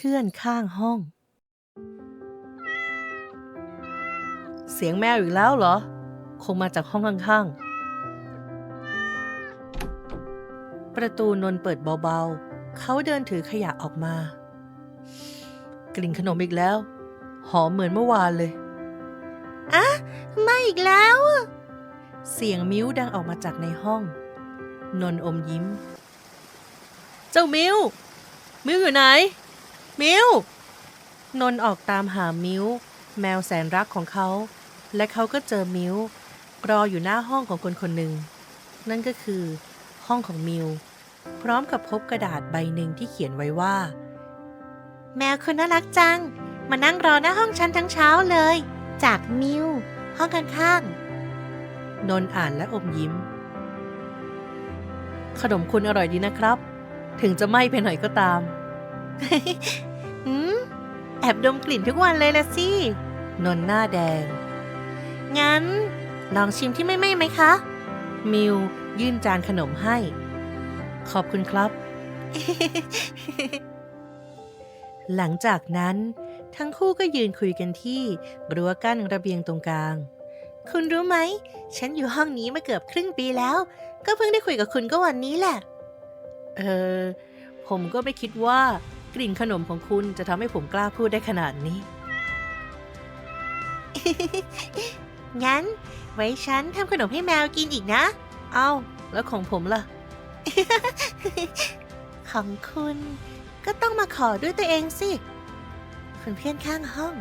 พื่อนข้างห้อง เสียงแมวอีกแล้วเหรอ คงมาจากห้องข้างๆ ประตูนนท์เปิดเบาๆ เขาเดินถือขยะออกมา กลิ่นขนมอีกแล้ว หอมเหมือนเมื่อวานเลย อะไม่อีกแล้วอะเสียงมิ้วดังออกมาจากในห้อง นนท์อมยิ้ม เจ้ามิ้ว มิ้วอยู่ไหน มิวนนท์ออกตามหามิวแมวแสนรักของเขา และเขาก็เจอมิวรออยู่หน้าห้องของคนคนหนึ่ง นั่นก็คือห้องของมิวพร้อมกับพบกระดาษใบหนึ่งที่เขียนไว้ว่า แมวคุณน่ารักจัง มานั่งรอหน้าห้องฉันทั้งเช้าเลย จากมิวห้องข้างๆนนท์อ่านและอมยิ้ม ขนมคุณอร่อยดีนะครับ ถึงจะไหม้ไปหน่อยก็ตาม หืมแอบดมกลิ่นทุกวันเลยละสิ นนท์หน้าแดง งั้น ลองชิมที่ไม่ไหม้ไหมคะ มิวยื่นจานขนมให้ ขอบคุณครับ หลังจากนั้น ทั้งคู่ก็ยืนคุยกันที่รั้วกั้นระเบียงตรงกลาง คุณรู้ไหม ฉันอยู่ห้องนี้มาเกือบครึ่งปีแล้ว ก็เพิ่งได้คุยกับคุณก็วันนี้แหละ เออ ผมก็ไม่คิดว่า กลิ่นขนมของคุณจะทำให้ผมกล้าพูดได้ขนาดนี้ งั้น ไว้ฉันทำขนมให้แมวกินอีกนะ เอ้าแล้วของผมล่ะ ของคุณก็ต้องมาขอด้วยตัวเองสิ คุณเพื่อนข้างห้อง